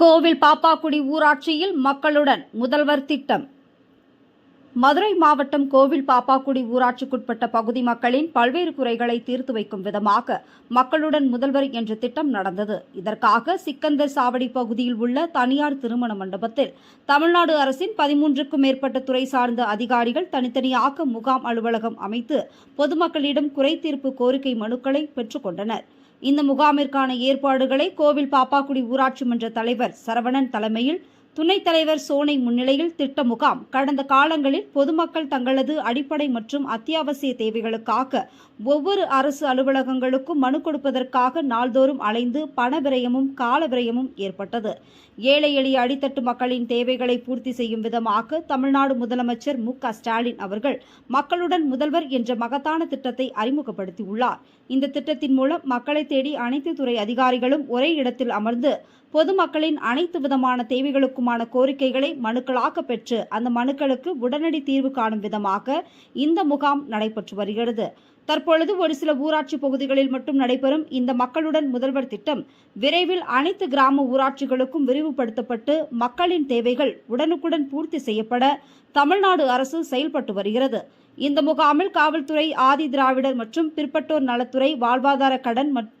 கோவில் பாப்பாக்குடி ஊராட்சியில் மக்களுடன் முதல்வர் திட்டம். மதுரை மாவட்டம் கோவில் பாப்பாக்குடி ஊராட்சிக்குட்பட்ட பகுதி மக்களின் பல்வேறு குறைகளை தீர்த்து வைக்கும் விதமாக மக்களுடன் முதல்வர் என்ற திட்டம் நடந்தது. இதற்காக சிக்கந்தர் சாவடி பகுதியில் உள்ள தனியார் திருமண மண்டபத்தில் தமிழ்நாடு அரசின் பதிமூன்றுக்கும் மேற்பட்ட துறை சார்ந்த அதிகாரிகள் தனித்தனியாக முகாம் அலுவலகம் அமைத்து பொதுமக்களிடம் குறை தீர்ப்பு கோரிக்கை மனுக்களை பெற்றுக்கொண்டனர் இந்த முகாமிற்கான ஏற்பாடுகளை கோவில் பாப்பாக்குடி ஊராட்சி மன்ற தலைவர் சரவணன் தலைமையில் துணைத் தலைவர் சோனை முன்னிலையில் திட்ட முகாம். கடந்த காலங்களில் பொதுமக்கள் தங்களது அடிப்படை மற்றும் அத்தியாவசிய தேவைகளுக்காக ஒவ்வொரு அரசு அலுவலகங்களுக்கும் மனு கொடுப்பதற்காக நாள்தோறும் அலைந்து பண விரயமும் கால விரயமும் ஏற்பட்டது. ஏழை எளிய அடித்தட்டு மக்களின் தேவைகளை பூர்த்தி செய்யும் விதமாக தமிழ்நாடு முதலமைச்சர் மு. ஸ்டாலின் அவர்கள் மக்களுடன் முதல்வர் என்ற மகத்தான திட்டத்தை அறிமுகப்படுத்தியுள்ளார். இந்த திட்டத்தின் மூலம் மக்களை தேடி அனைத்து துறை அதிகாரிகளும் ஒரே இடத்தில் அமர்ந்து பொதுமக்களின் அனைத்து விதமான தேவைகளுக்கும் தேவைகளுக்குமான கோரிக்கைகளை மனுக்களாக பெற்று அந்த மனுக்களுக்கு உடனடி தீர்வு காணும் விதமாக இந்த முகாம் நடைபெற்று வருகிறது. தற்பொழுது ஒரு சில ஊராட்சி பகுதிகளில் மட்டும் நடைபெறும் இந்த மக்களுடன் முதல்வர் திட்டம் விரைவில் அனைத்து கிராம ஊராட்சிகளுக்கும் விரிவுபடுத்தப்பட்டு மக்களின் தேவைகள் உடனுக்குடன் பூர்த்தி செய்யப்பட தமிழ்நாடு அரசு செயல்பட்டு வருகிறது. இந்த முகாமில் காவல்துறை ஆதி திராவிடர் மற்றும் பிற்பட்டோர் நலத்துறை வாழ்வாதார கடன் மற்றும்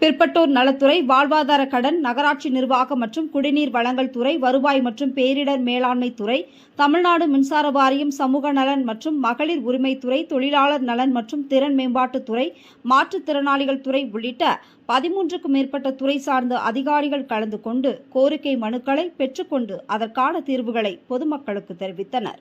பிற்பட்டோர் நலத்துறை வாழ்வாதார கடன் நகராட்சி நிர்வாகம் மற்றும் குடிநீர் வழங்கல் துறை வருவாய் மற்றும் பேரிடர் மேலாண்மை துறை தமிழ்நாடு மின்சார வாரியம் சமூக நலன் மற்றும் மகளிர் உரிமைத்துறை தொழிலாளர் நலன் மற்றும் திறன் மேம்பாட்டுத் துறை மாற்றுத்திறனாளிகள் துறை உள்ளிட்ட பதிமூன்றுக்கும் மேற்பட்ட துறை சார்ந்த அதிகாரிகள் கலந்து கொண்டு கோரிக்கை மனுக்களை பெற்றுக்கொண்டு அதற்கான தீர்வுகளை பொதுமக்களுக்கு தெரிவித்தனர்.